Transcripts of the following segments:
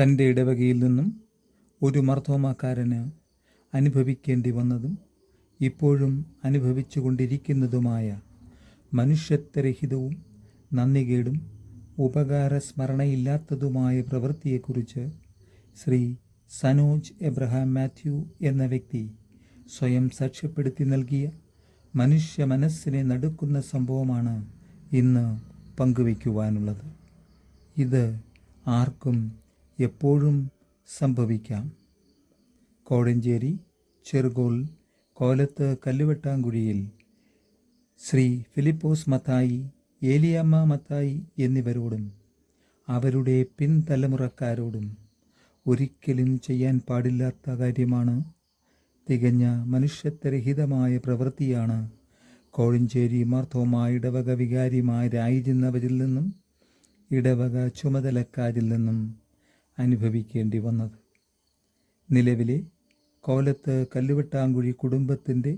തന്റെ ഇടവകയിൽ നിന്നും ഒരു മർദ്ദോമാക്കാരന് അനുഭവിക്കേണ്ടി വന്നതും ഇപ്പോഴും അനുഭവിച്ചു കൊണ്ടിരിക്കുന്നതുമായ മനുഷ്യത്വരഹിതവും നന്ദികേടും ഉപകാരസ്മരണയില്ലാത്തതുമായ പ്രവൃത്തിയെക്കുറിച്ച് ശ്രീ സനോജ് എബ്രഹാം മാത്യു എന്ന വ്യക്തി സ്വയം സാക്ഷ്യപ്പെടുത്തി നൽകിയ മനുഷ്യ മനസ്സിനെ നടുക്കുന്ന സംഭവമാണ് ഇന്ന് പങ്കുവയ്ക്കുവാനുള്ളത്. ഇത് ആർക്കും എപ്പോഴും സംഭവിക്കാം. കോടഞ്ചേരി ചെറുകോൾ കോലത്ത് കല്ലുവെട്ടാങ്കുഴിയിൽ ശ്രീ ഫിലിപ്പോസ് മത്തായി ഏലിയമ്മ മത്തായി എന്നിവരോടും അവരുടെ പിൻതലമുറക്കാരോടും ഒരിക്കലും ചെയ്യാൻ പാടില്ലാത്ത കാര്യമാണ് തികഞ്ഞ മനുഷ്യത്വരഹിതമായ പ്രവൃത്തിയാണ് കോഴഞ്ചേരി മാർത്തോമ ഇടവക വികാരിമാരായിരുന്നവരിൽ നിന്നും ഇടവക ചുമതലക്കാരിൽ നിന്നും അനുഭവിക്കേണ്ടി വന്നത്. നിലവിലെ കോലത്ത് കല്ലുവെട്ടാങ്കുഴി കുടുംബത്തിന്റെ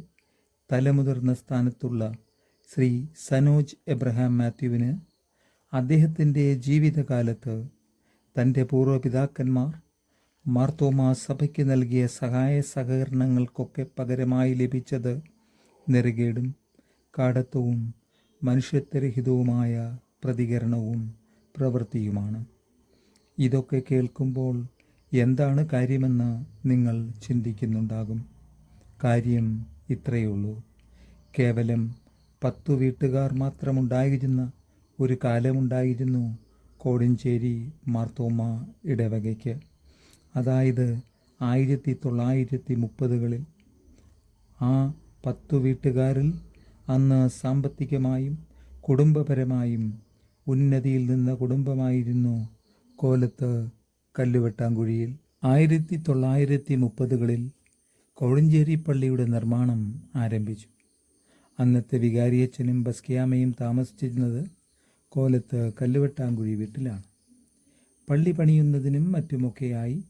തലമുതിർന്ന സ്ഥാനത്തുള്ള ശ്രീ സനോജ് എബ്രഹാം മാത്യുവിന് അദ്ദേഹത്തിന്റെ ജീവിതകാലത്ത് തന്റെ പൂർവപിതാക്കന്മാർ മാർത്തോമാ സഭയ്ക്ക് നൽകിയ സഹായ സഹകരണങ്ങൾക്കൊക്കെ പകരമായി ലഭിച്ചത് നെറുകേടും കാടത്വവും മനുഷ്യത്വരഹിതവുമായ പ്രതികരണവും പ്രവൃത്തിയുമാണ്. ഇതൊക്കെ കേൾക്കുമ്പോൾ എന്താണ് കാര്യമെന്ന് നിങ്ങൾ ചിന്തിക്കുന്നുണ്ടാകും. കാര്യം ഇത്രയുള്ളൂ കേവലം പത്തു വീട്ടുകാർ മാത്രമുണ്ടായിരുന്ന ഒരു കാലമുണ്ടായിരുന്നു കോടിഞ്ചേരി മാർത്തോമ ഇടവകയ്ക്ക്. അതായത് ആയിരത്തി തൊള്ളായിരത്തി മുപ്പതുകളിൽ ആ പത്തു വീട്ടുകാരിൽ അന്ന് സാമ്പത്തികമായും കുടുംബപരമായും ഉന്നതിയിൽ നിന്ന കുടുംബമായിരുന്നു കോലത്ത് കല്ലുവെട്ടാങ്കുഴിയിൽ ആയിരത്തി തൊള്ളായിരത്തി മുപ്പതുകളിൽ കോഴഞ്ചേരി പള്ളിയുടെ നിർമ്മാണം ആരംഭിച്ചു. അന്നത്തെ വികാരിയച്ഛനും ബസ്കിയാമയും താമസിച്ചിരുന്നത് കോലത്ത് കല്ലുവെട്ടാങ്കുഴി വീട്ടിലാണ്. പള്ളി പണിയുന്നതിനും മറ്റുമൊക്കെയായി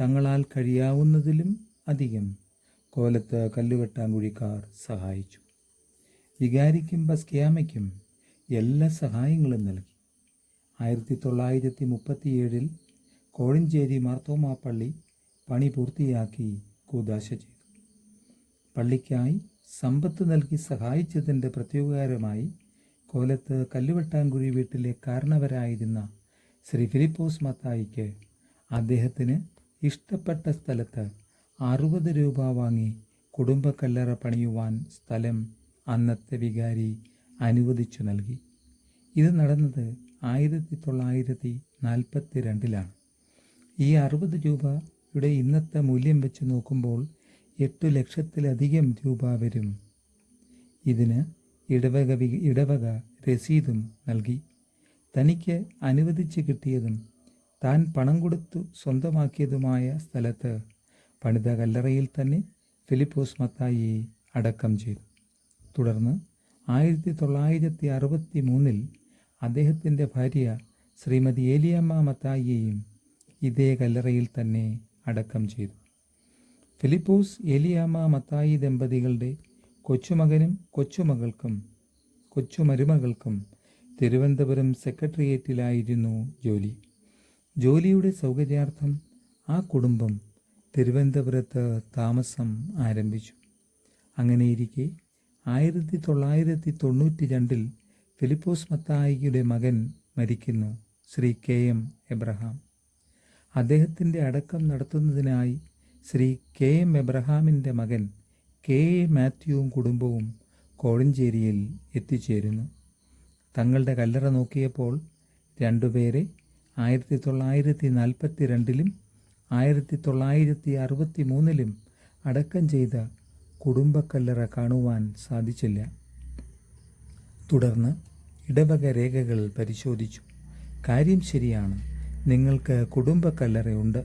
തങ്ങളാൽ കഴിയാവുന്നതിലും അധികം കോലത്ത് കല്ലുവെട്ടാങ്കുഴിക്കാർ സഹായിച്ചു. വികാരിക്കും ബസ്കിയാമയ്ക്കും എല്ലാ സഹായങ്ങളും നൽകി. ആയിരത്തി തൊള്ളായിരത്തി മുപ്പത്തിയേഴിൽ കോഴഞ്ചേരി മാർത്തോമാ പള്ളി പണി പൂർത്തിയാക്കി കൂദാശ ചെയ്തു. പള്ളിക്കായി സമ്പത്ത് നൽകി സഹായിച്ചതിന്റെ പ്രത്യുപകാരമായി കോലത്ത് കല്ലുവെട്ടാങ്കുഴി വീട്ടിലെ കാരണവരായിരുന്ന ശ്രീ ഫിലിപ്പോസ് മത്തായിക്ക് അദ്ദേഹത്തിന് ഇഷ്ടപ്പെട്ട സ്ഥലത്ത് അറുപത് രൂപ വാങ്ങി കുടുംബക്കല്ലറ പണിയുവാൻ സ്ഥലം അന്നത്തെ വികാരി അനുവദിച്ചു നൽകി. ഇത് നടന്നത് ആയിരത്തി തൊള്ളായിരത്തി നാൽപ്പത്തി രണ്ടിലാണ് ഈ അറുപത് രൂപയുടെ ഇന്നത്തെ മൂല്യം വെച്ച് നോക്കുമ്പോൾ എട്ട് ലക്ഷത്തിലധികം രൂപ വരും. ഇതിന് ഇടവക ഇടവക രസീതും നൽകി. തനിക്ക് അനുവദിച്ച് കിട്ടിയതും താൻ പണം കൊടുത്തു സ്വന്തമാക്കിയതുമായ സ്ഥലത്ത് പണിത കല്ലറയിൽ തന്നെ ഫിലിപ്പോസ് മത്തായി അടക്കം ചെയ്തു. തുടർന്ന് ആയിരത്തി തൊള്ളായിരത്തി അറുപത്തി മൂന്നിൽ അദ്ദേഹത്തിന്റെ ഭാര്യ ശ്രീമതി ഏലിയമ്മ മത്തായിയെയും ഇതേ കല്ലറയിൽ തന്നെ അടക്കം ചെയ്തു. ഫിലിപ്പോസ് ഏലിയാമ്മ മത്തായി ദമ്പതികളുടെ കൊച്ചുമകനും കൊച്ചുമകൾക്കും കൊച്ചുമരുമകൾക്കും തിരുവനന്തപുരം സെക്രട്ടേറിയറ്റിലായിരുന്നു ജോലി. ജോലിയുടെ സൗകര്യാർത്ഥം ആ കുടുംബം തിരുവനന്തപുരത്ത് താമസം ആരംഭിച്ചു. അങ്ങനെയിരിക്കെ ആയിരത്തി തൊള്ളായിരത്തി തൊണ്ണൂറ്റി രണ്ടിൽ ഫിലിപ്പോസ് മത്തായിയുടെ മകൻ മരിക്കുന്നു ശ്രീ കെ എം എബ്രഹാം. അദ്ദേഹത്തിന്റെ അടക്കം നടത്തുന്നതിനായി ശ്രീ കെ എം എബ്രഹാമിന്റെ മകൻ കെ എ മാത്യുവും കുടുംബവും കോഴഞ്ചേരിയിൽ എത്തിച്ചേരുന്നു. തങ്ങളുടെ കല്ലറ നോക്കിയപ്പോൾ രണ്ടുപേരെ ആയിരത്തി തൊള്ളായിരത്തി നാൽപ്പത്തി രണ്ടിലും ആയിരത്തി തൊള്ളായിരത്തി അറുപത്തി മൂന്നിലും അടക്കം ചെയ്ത കുടുംബക്കല്ലറ കാണുവാൻ സാധിച്ചില്ല. തുടർന്ന് ഇടവക രേഖകൾ പരിശോധിച്ചു. കാര്യം ശരിയാണ് നിങ്ങൾക്ക് കുടുംബ കല്ലറയുണ്ട്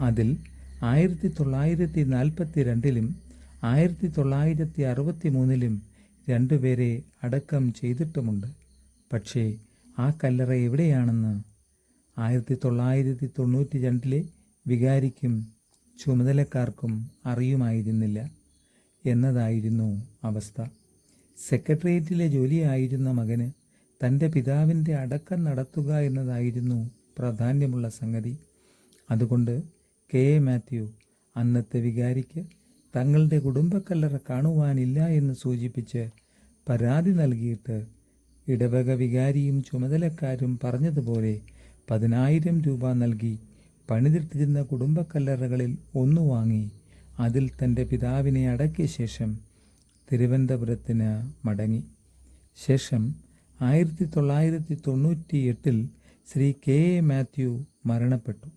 അതിൽ ആയിരത്തി തൊള്ളായിരത്തി നാൽപ്പത്തി രണ്ടിലും ആയിരത്തി തൊള്ളായിരത്തി അറുപത്തി മൂന്നിലും രണ്ടുപേരെ അടക്കം ചെയ്തിട്ടുമുണ്ട്. പക്ഷേ ആ കല്ലറ എവിടെയാണെന്ന് ആയിരത്തി തൊള്ളായിരത്തി തൊണ്ണൂറ്റി രണ്ടിലെ വികാരിക്കും ചുമതലക്കാർക്കും അറിയുമായിരുന്നില്ല എന്നതായിരുന്നു അവസ്ഥ. സെക്രട്ടേറിയറ്റിലെ ജോലിയായിരുന്ന മകന് തന്റെ പിതാവിന്റെ അടക്കം നടത്തുക എന്നതായിരുന്നു പ്രാധാന്യമുള്ള സംഗതി. അതുകൊണ്ട് കെ. എ. മാത്യു അന്നത്തെ വികാരിക്ക് തങ്ങളുടെ കുടുംബക്കല്ലറ കാണുവാനില്ല എന്ന് സൂചിപ്പിച്ച് പരാതി നൽകിയിട്ട് ഇടവക വികാരിയും ചുമതലക്കാരും പറഞ്ഞതുപോലെ പതിനായിരം രൂപ നൽകി പണിതിട്ടിരുന്ന കുടുംബക്കല്ലറകളിൽ ഒന്ന് വാങ്ങി അതിൽ തന്റെ പിതാവിനെ അടക്കിയ ശേഷം തിരുവനന്തപുരത്തിന് മടങ്ങി. ശേഷം ആയിരത്തി തൊള്ളായിരത്തി തൊണ്ണൂറ്റി എട്ടിൽ ശ്രീ കെ എ മാത്യു മരണപ്പെട്ടു.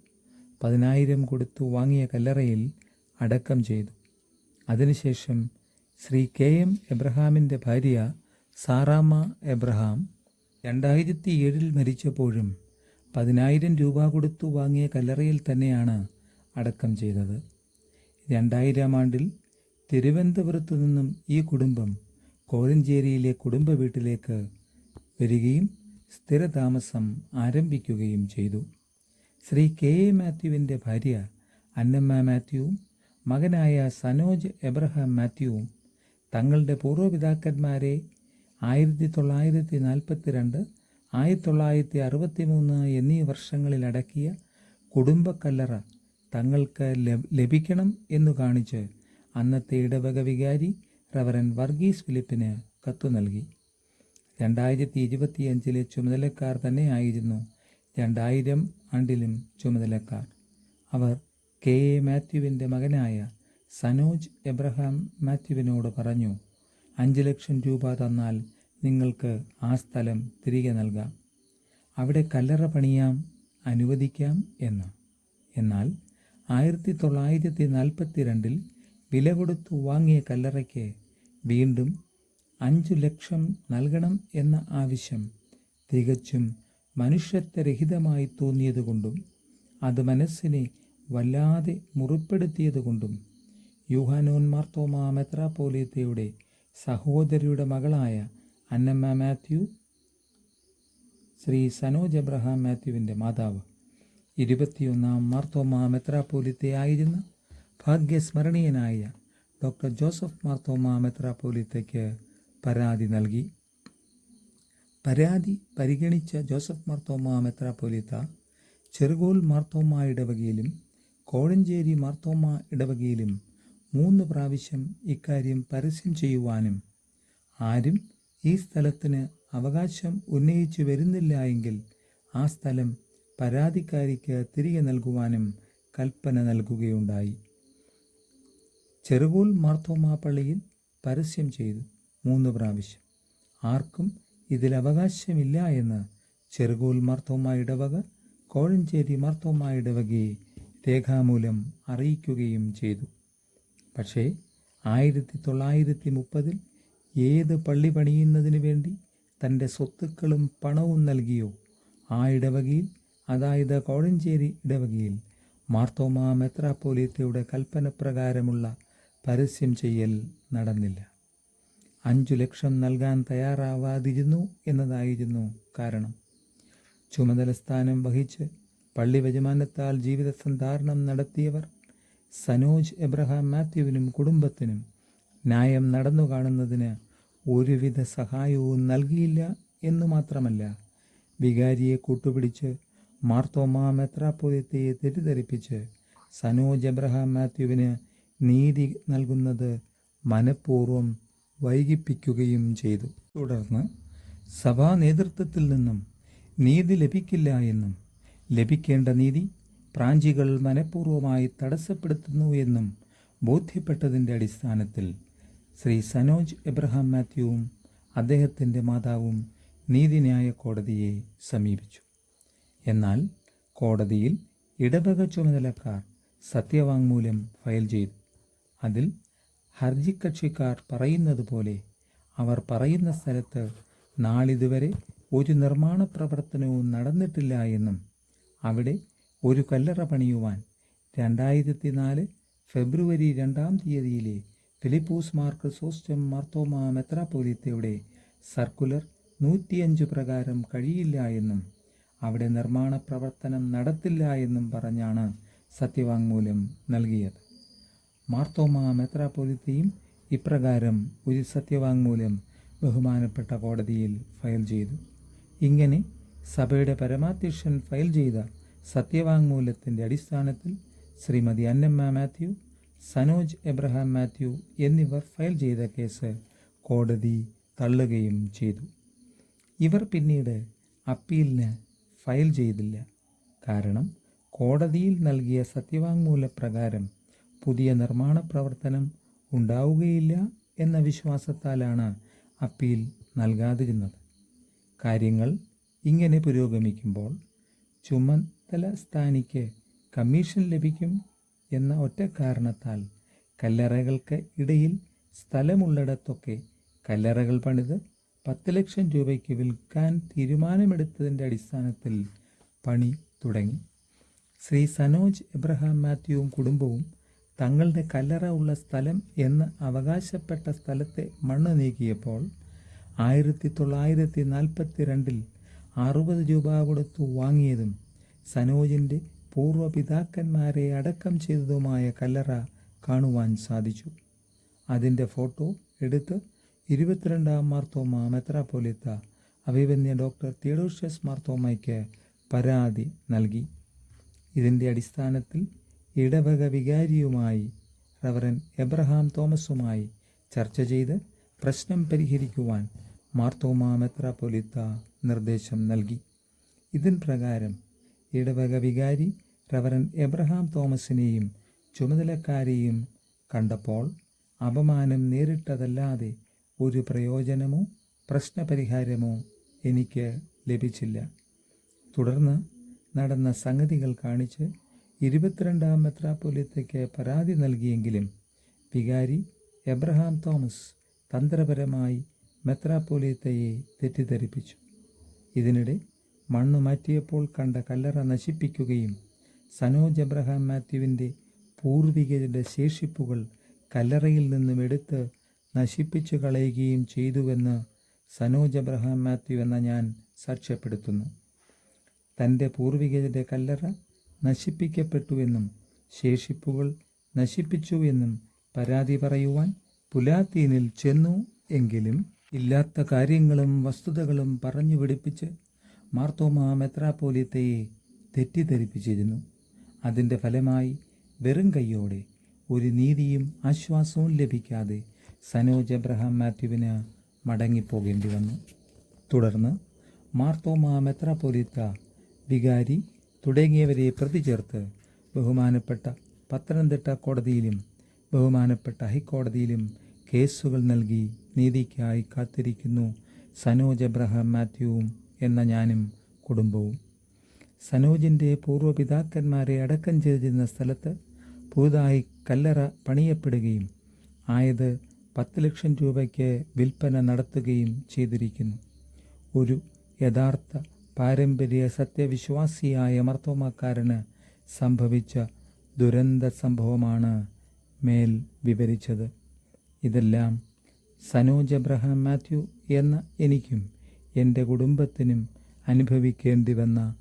പതിനായിരം കൊടുത്തു വാങ്ങിയ കല്ലറയിൽ അടക്കം ചെയ്തു. അതിനുശേഷം ശ്രീ കെ എം എബ്രഹാമിന്റെ ഭാര്യ സാറാമ്മ എബ്രഹാം രണ്ടായിരത്തി ഏഴിൽ മരിച്ചപ്പോഴും പതിനായിരം രൂപ കൊടുത്തു വാങ്ങിയ കല്ലറയിൽ തന്നെയാണ് അടക്കം ചെയ്തത്. രണ്ടായിരം ആണ്ടിൽ തിരുവനന്തപുരത്തു നിന്നും ഈ കുടുംബം കോഴഞ്ചേരിയിലെ കുടുംബ വീട്ടിലേക്ക് വരികയും സ്ഥിരതാമസം ആരംഭിക്കുകയും ചെയ്തു. ശ്രീ കെ എ മാത്യുവിന്റെ ഭാര്യ അന്നമ്മ മാത്യുവും മകനായ സനോജ് എബ്രഹാം മാത്യുവും തങ്ങളുടെ പൂർവപിതാക്കന്മാരെ ആയിരത്തി തൊള്ളായിരത്തി നാൽപ്പത്തി രണ്ട് ആയിരത്തി തൊള്ളായിരത്തി അറുപത്തി മൂന്ന് എന്നീ വർഷങ്ങളിലടക്കിയ കുടുംബക്കല്ലറ തങ്ങൾക്ക് ലഭിക്കണം എന്നു കാണിച്ച് അന്നത്തെ ഇടവക വികാരി റവറൻ വർഗീസ് ഫിലിപ്പിന് കത്തു നൽകി രണ്ടായിരത്തി ഇരുപത്തിയഞ്ചിലെ ചുമതലക്കാർ തന്നെയായിരുന്നു രണ്ടായിരം ആണ്ടിലും ചുമതലക്കാർ. അവർ കെ. എ. മാത്യുവിന്റെ മകനായ സനോജ് എബ്രഹാം മാത്യുവിനോട് പറഞ്ഞു അഞ്ച് ലക്ഷം രൂപ തന്നാൽ നിങ്ങൾക്ക് ആ സ്ഥലം തിരികെ നൽകാം. അവിടെ കല്ലറ പണിയാം അനുവദിക്കാം എന്ന്. എന്നാൽ ആയിരത്തി തൊള്ളായിരത്തി നാൽപ്പത്തി രണ്ടിൽ വില കൊടുത്തു വാങ്ങിയ കല്ലറയ്ക്ക് വീണ്ടും അഞ്ചു ലക്ഷം നൽകണം എന്ന ആവശ്യം തികച്ചും മനുഷ്യത്വരഹിതമായി തോന്നിയതുകൊണ്ടും അത് മനസ്സിനെ വല്ലാതെ മുറിപ്പെടുത്തിയതുകൊണ്ടും യൂഹാനോൻ തോമാ മെത്രാപ്പോലീത്തയുടെ സഹോദരിയുടെ മകളായ അന്നമ്മ മാത്യു ശ്രീ സനോജ് എബ്രഹാം മാത്യുവിന്റെ മാതാവ്. ഇരുപത്തിയൊന്നാം മാർത്തോമ മെത്രാപോലിത്തയായിരുന്ന ഭാഗ്യസ്മരണീയനായ ഡോക്ടർ ജോസഫ് മാർത്തോമ മെത്രാപ്പോലിത്തയ്ക്ക് പരാതി നൽകി. പരാതി പരിഗണിച്ച ജോസഫ് മാർത്തോമ മെത്രാപ്പോലിത്ത ചെറുകോൽ മാർത്തോമ ഇടവകയിലും കോഴഞ്ചേരി മാർത്തോമ ഇടവകയിലും മൂന്ന് പ്രാവശ്യം ഇക്കാര്യം പരസ്യം ചെയ്യുവാനും ആരും ഈ സ്ഥലത്തിന് അവകാശം ഉന്നയിച്ചു വരുന്നില്ല എങ്കിൽ ആ സ്ഥലം പരാതിക്കാരിക്ക് തിരികെ നൽകുവാനും കൽപ്പന നൽകുകയുണ്ടായി. ചെറുകോൽ മാർത്തോമാ പള്ളിയിൽ പരസ്യം ചെയ്തു. മൂന്ന് പ്രാവശ്യം. ആർക്കും ഇതിൽ അവകാശമില്ല എന്ന് ചെറുകോൽ മാർത്തോമ ഇടവക കോഴഞ്ചേരി മാർത്തോമ ഇടവകയെ രേഖാമൂലം അറിയിക്കുകയും ചെയ്തു. പക്ഷേ ആയിരത്തി തൊള്ളായിരത്തി മുപ്പതിൽ ഏത് പള്ളി പണിയുന്നതിന് വേണ്ടി തന്റെ സ്വത്തുക്കളും പണവും നൽകിയോ ആ ഇടവകയിൽ അതായത് കോഴഞ്ചേരി ഇടവകയിൽ മാർത്തോമ മെത്രാപ്പോലീത്തയുടെ കൽപ്പനപ്രകാരമുള്ള പരസ്യം ചെയ്യൽ നടന്നില്ല. അഞ്ചു ലക്ഷം നൽകാൻ തയ്യാറാവാതിരുന്നു എന്നതായിരുന്നു കാരണം. ചുമതലസ്ഥാനം വഹിച്ച് പള്ളി യജമാനത്താൽ ജീവിത സന്ധാരണം നടത്തിയവർ സനോജ് എബ്രഹാം മാത്യുവിനും കുടുംബത്തിനും ന്യായം നടന്നു കാണുന്നതിന് ഒരുവിധ സഹായവും നൽകിയില്ല എന്നു മാത്രമല്ല വികാരിയെ കൂട്ടുപിടിച്ച് മാർത്തോമാ മെത്രാപ്പോലിത്തയെ തെറ്റിദ്ധരിപ്പിച്ച് സനോജ് എബ്രഹാം മാത്യുവിന് നീതി നൽകുന്നത് മനഃപൂർവം വൈകിപ്പിക്കുകയും ചെയ്തു. തുടർന്ന് സഭാ നേതൃത്വത്തിൽ നിന്നും നീതി ലഭിക്കില്ല എന്നും ലഭിക്കേണ്ട നീതി പ്രാഞ്ചികൾ മനഃപൂർവമായി തടസ്സപ്പെടുത്തുന്നു എന്നും ബോധ്യപ്പെട്ടതിന്റെ അടിസ്ഥാനത്തിൽ ശ്രീ സനോജ് എബ്രഹാം മാത്യുവും അദ്ദേഹത്തിന്റെ മാതാവും നീതിന്യായ കോടതിയെ സമീപിച്ചു. എന്നാൽ കോടതിയിൽ ഇടവക ചുമതലക്കാർ സത്യവാങ്മൂലം ഫയൽ ചെയ്തു. അതിൽ ഹർജിക്കക്ഷിക്കാർ പറയുന്നത് പോലെ അവർ പറയുന്ന സ്ഥലത്ത് നാളിതുവരെ ഒരു നിർമ്മാണ പ്രവർത്തനവും നടന്നിട്ടില്ല എന്നും അവിടെ ഒരു കല്ലറ പണിയുവാൻ രണ്ടായിരത്തി നാല് ഫെബ്രുവരി രണ്ടാം തീയതിയിലെ ഫിലിപ്പൂസ് മാർക്ക് സോസ്റ്റം മാർത്തോമ മെത്രാപോലിത്തയുടെ സർക്കുലർ നൂറ്റിയഞ്ച് പ്രകാരം കഴിയില്ല എന്നും അവിടെ നിർമ്മാണ പ്രവർത്തനം നടത്തില്ല എന്നും പറഞ്ഞാണ് സത്യവാങ്മൂലം നൽകിയത്. മാർത്തോമ മെത്രാപൊലിത്തയും ഇപ്രകാരം ഒരു സത്യവാങ്മൂലം ബഹുമാനപ്പെട്ട കോടതിയിൽ ഫയൽ ചെയ്തു. ഇങ്ങനെ സഭയുടെ പരമാധ്യക്ഷൻ ഫയൽ ചെയ്ത സത്യവാങ്മൂലത്തിന്റെ അടിസ്ഥാനത്തിൽ ശ്രീമതി അന്നമ്മ മാത്യു സനോജ് എബ്രഹാം മാത്യു എന്നിവർ ഫയൽ ചെയ്ത കേസ് കോടതി തള്ളുകയും ചെയ്തു. ഇവർ പിന്നീട് അപ്പീലിന് ഫയൽ ചെയ്തില്ല. കാരണം കോടതിയിൽ നൽകിയ സത്യവാങ്മൂലപ്രകാരം പുതിയ നിർമ്മാണ പ്രവർത്തനം ഉണ്ടാവുകയില്ല എന്ന വിശ്വാസത്താലാണ് അപ്പീൽ നൽകാതിരുന്നത്. കാര്യങ്ങൾ ഇങ്ങനെ പുരോഗമിക്കുമ്പോൾ ചുമതല സ്ഥാനിക്ക് കമ്മീഷൻ ലഭിക്കും എന്ന ഒറ്റ കാരണത്താൽ കല്ലറകൾക്ക് ഇടയിൽ സ്ഥലമുള്ളിടത്തൊക്കെ കല്ലറകൾ പണിത് പത്ത് ലക്ഷം രൂപയ്ക്ക് വിൽക്കാൻ തീരുമാനമെടുത്തതിന്റെ അടിസ്ഥാനത്തിൽ പണി തുടങ്ങി. ശ്രീ സനോജ് എബ്രഹാം മാത്യുവും കുടുംബവും തങ്ങളുടെ കല്ലറ ഉള്ള സ്ഥലം എന്ന് അവകാശപ്പെട്ട സ്ഥലത്തെ മണ്ണ് നീക്കിയപ്പോൾ ആയിരത്തി തൊള്ളായിരത്തി നാൽപ്പത്തി രണ്ടിൽ അറുപത് രൂപ കൊടുത്തു വാങ്ങിയതും സനോജിന്റെ പൂർവപിതാക്കന്മാരെ അടക്കം ചെയ്തതുമായ കല്ലറ കാണുവാൻ സാധിച്ചു. അതിന്റെ ഫോട്ടോ എടുത്ത് ഇരുപത്തിരണ്ടാം മാർത്തോമ മെത്രാപ്പൊലിത്ത അഭിവന്യ ഡോക്ടർ തിയഡോഷ്യസ് മാർത്തോമയ്ക്ക് പരാതി നൽകി. ഇതിന്റെ അടിസ്ഥാനത്തിൽ ഇടവക വികാരിയുമായി റവറൻ എബ്രഹാം തോമസുമായി ചർച്ച ചെയ്ത് പ്രശ്നം പരിഹരിക്കുവാൻ മാർത്തോമാ മെത്രാപൊലിത്ത നിർദ്ദേശം നൽകി. ഇതിൻ പ്രകാരം ഇടവക വികാരി റവറൻ എബ്രഹാം തോമസിനെയും ചുമതലക്കാരെയും കണ്ടപ്പോൾ അപമാനം നേരിട്ടതല്ലാതെ ഒരു പ്രയോജനമോ പ്രശ്നപരിഹാരമോ എനിക്ക് ലഭിച്ചില്ല. തുടർന്ന് നടന്ന സംഗതികൾ കാണിച്ച് ഇരുപത്തിരണ്ടാം മെത്രാപ്പൊലിത്തയ്ക്ക് പരാതി നൽകിയെങ്കിലും വികാരി എബ്രഹാം തോമസ് തന്ത്രപരമായി മെത്രാപ്പൊലിത്തയെ തെറ്റിദ്ധരിപ്പിച്ചു. ഇതിനിടെ മണ്ണ് മാറ്റിയപ്പോൾ കണ്ട കല്ലറ നശിപ്പിക്കുകയും സനോജ് എബ്രഹാം മാത്യുവിന്റെ പൂർവികരുടെ ശേഷിപ്പുകൾ കല്ലറയിൽ നിന്നും എടുത്ത് നശിപ്പിച്ചു കളയുകയും ചെയ്തുവെന്ന് സനോജ് എബ്രഹാം മാത്യു എന്ന ഞാൻ സാക്ഷ്യപ്പെടുത്തുന്നു. തന്റെ പൂർവികരുടെ കല്ലറ നശിപ്പിക്കപ്പെട്ടുവെന്നും ശേഷിപ്പുകൾ നശിപ്പിച്ചുവെന്നും പരാതി പറയുവാൻ പുലാത്തീനിൽ ചെന്നു എങ്കിലും ഇല്ലാത്ത കാര്യങ്ങളും വസ്തുതകളും പറഞ്ഞു പിടിപ്പിച്ച് മാർത്തോമ മെത്രാപോലിത്തയെ തെറ്റിദ്ധരിപ്പിച്ചിരുന്നു. അതിന്റെ ഫലമായി വെറും കൈയോടെ ഒരു നീതിയും ആശ്വാസവും ലഭിക്കാതെ സനോജ് എബ്രഹാം മാത്യുവിന് മടങ്ങിപ്പോകേണ്ടി വന്നു തുടർന്ന് മാർത്തോമ മെത്രാപോലിത്ത വികാരി തുടങ്ങിയവരെ പ്രതി ചേർത്ത് ബഹുമാനപ്പെട്ട പത്തനംതിട്ട കോടതിയിലും ബഹുമാനപ്പെട്ട ഹൈക്കോടതിയിലും കേസുകൾ നൽകി നീതിക്കായി കാത്തിരിക്കുന്നു സനോജ് എബ്രഹാം മാത്യുവും എന്ന ഞാനും കുടുംബവും. സനോജിന്റെ പൂർവപിതാക്കന്മാരെ അടക്കം ചെയ്തിരുന്ന സ്ഥലത്ത് പുതുതായി കല്ലറ പണിയപ്പെടുകയും ആയത് പത്ത് ലക്ഷം രൂപയ്ക്ക് വിൽപ്പന നടത്തുകയും ചെയ്തിരിക്കുന്നു. ഒരു യഥാർത്ഥ പാരമ്പര്യ സത്യവിശ്വാസിയായ മർത്തോമാക്കാരന് സംഭവിച്ച ദുരന്ത സംഭവമാണ് മേൽ വിവരിച്ചത്. ഇതെല്ലാം സനോജ് അബ്രഹാം മാത്യു എന്ന എനിക്കും എന്റെ കുടുംബത്തിനും അനുഭവിക്കേണ്ടി വന്ന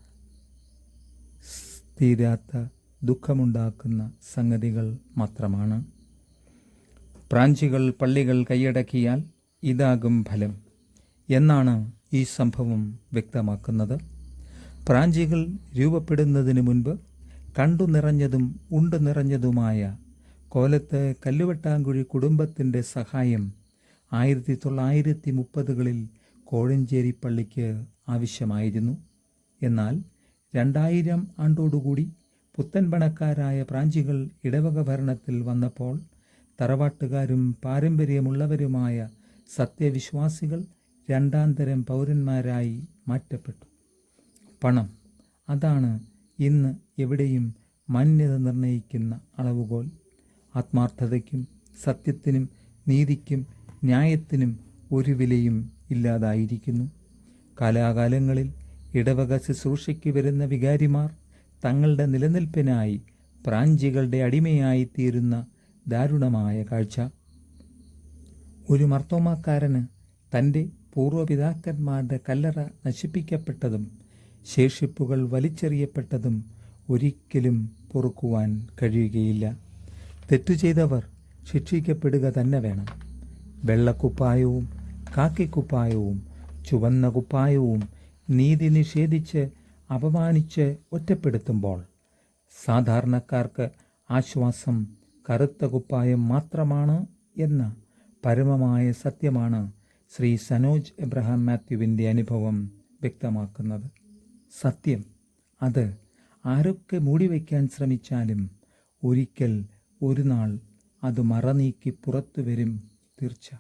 തീരാത്ത ദുഃഖമുണ്ടാക്കുന്ന സംഗതികൾ മാത്രമാണ്. പ്രാഞ്ചികൾ പള്ളികൾ കൈയടക്കിയാൽ ഇതാകും ഫലം. എന്നാണ് ഈ സംഭവം വ്യക്തമാക്കുന്നത്. പ്രാഞ്ചികൾ രൂപപ്പെടുന്നതിന് മുൻപ് കണ്ടു നിറഞ്ഞതും ഉണ്ട് നിറഞ്ഞതുമായ കോലത്ത് കല്ലുവെട്ടാങ്കുഴി കുടുംബത്തിന്റെ സഹായം ആയിരത്തി തൊള്ളായിരത്തി മുപ്പതുകളിൽ കോഴഞ്ചേരി പള്ളിക്ക് ആവശ്യമായിരുന്നു. എന്നാൽ രണ്ടായിരം ആണ്ടോടുകൂടി പുത്തൻപണക്കാരായ പ്രാഞ്ചികൾ ഇടവക ഭരണത്തിൽ വന്നപ്പോൾ തറവാട്ടുകാരും പാരമ്പര്യമുള്ളവരുമായ സത്യവിശ്വാസികൾ രണ്ടാം തരം പൗരന്മാരായി മാറ്റപ്പെട്ടു. പണം അതാണ് ഇന്ന് എവിടെയും മാന്യത നിർണയിക്കുന്ന അളവുകോൽ. ആത്മാർത്ഥതയ്ക്കും സത്യത്തിനും നീതിക്കും ന്യായത്തിനും ഒരു വിലയും ഇല്ലാതായിരിക്കുന്നു. കാലാകാലങ്ങളിൽ ഇടവക ശുശ്രൂഷയ്ക്ക് വരുന്ന വികാരിമാർ തങ്ങളുടെ നിലനിൽപ്പിനായി പ്രാഞ്ചികളുടെ അടിമയായി തീരുന്ന ദാരുണമായ കാഴ്ച. ഒരു മർത്തോമാക്കാരന് തന്റെ പൂർവപിതാക്കന്മാരുടെ കല്ലറ നശിപ്പിക്കപ്പെട്ടതും ശേഷിപ്പുകൾ വലിച്ചെറിയപ്പെട്ടതും ഒരിക്കലും പൊറുക്കുവാൻ കഴിയുകയില്ല. തെറ്റു ചെയ്തവർ ശിക്ഷിക്കപ്പെടുക തന്നെ വേണം. വെള്ളക്കുപ്പായവും കാക്കിക്കുപ്പായവും ചുവന്ന കുപ്പായവും നീതി നിഷേധിച്ച് അപമാനിച്ച് ഒറ്റപ്പെടുത്തുമ്പോൾ സാധാരണക്കാർക്ക് ആശ്വാസം കറുത്ത കുപ്പായം മാത്രമാണ് എന്ന പരമമായ സത്യമാണ് ശ്രീ സനോജ് എബ്രഹാം മാത്യുവിന്റെ അനുഭവം വ്യക്തമാക്കുന്നത്. സത്യം അത് ആരൊക്കെ മൂടിവെക്കാൻ ശ്രമിച്ചാലും ഒരിക്കൽ ഒരു നാൾ അത് മറനീക്കി പുറത്തു വരും തീർച്ച.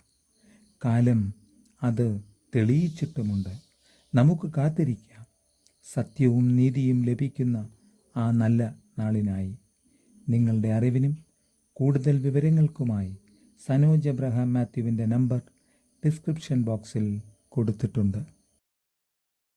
കാലം അത് തെളിയിച്ചിട്ടുമുണ്ട്. നമുക്ക് കാത്തിരിക്കാം. സത്യവും നീതിയും ലഭിക്കുന്ന ആ നല്ല നാളിനായി. നിങ്ങളുടെ അറിവിനും കൂടുതൽ വിവരങ്ങൾക്കുമായി സനോജ് എബ്രഹാം മാത്യുവിന്റെ നമ്പർ ഡിസ്ക്രിപ്ഷൻ ബോക്സിൽ കൊടുത്തിട്ടുണ്ട്.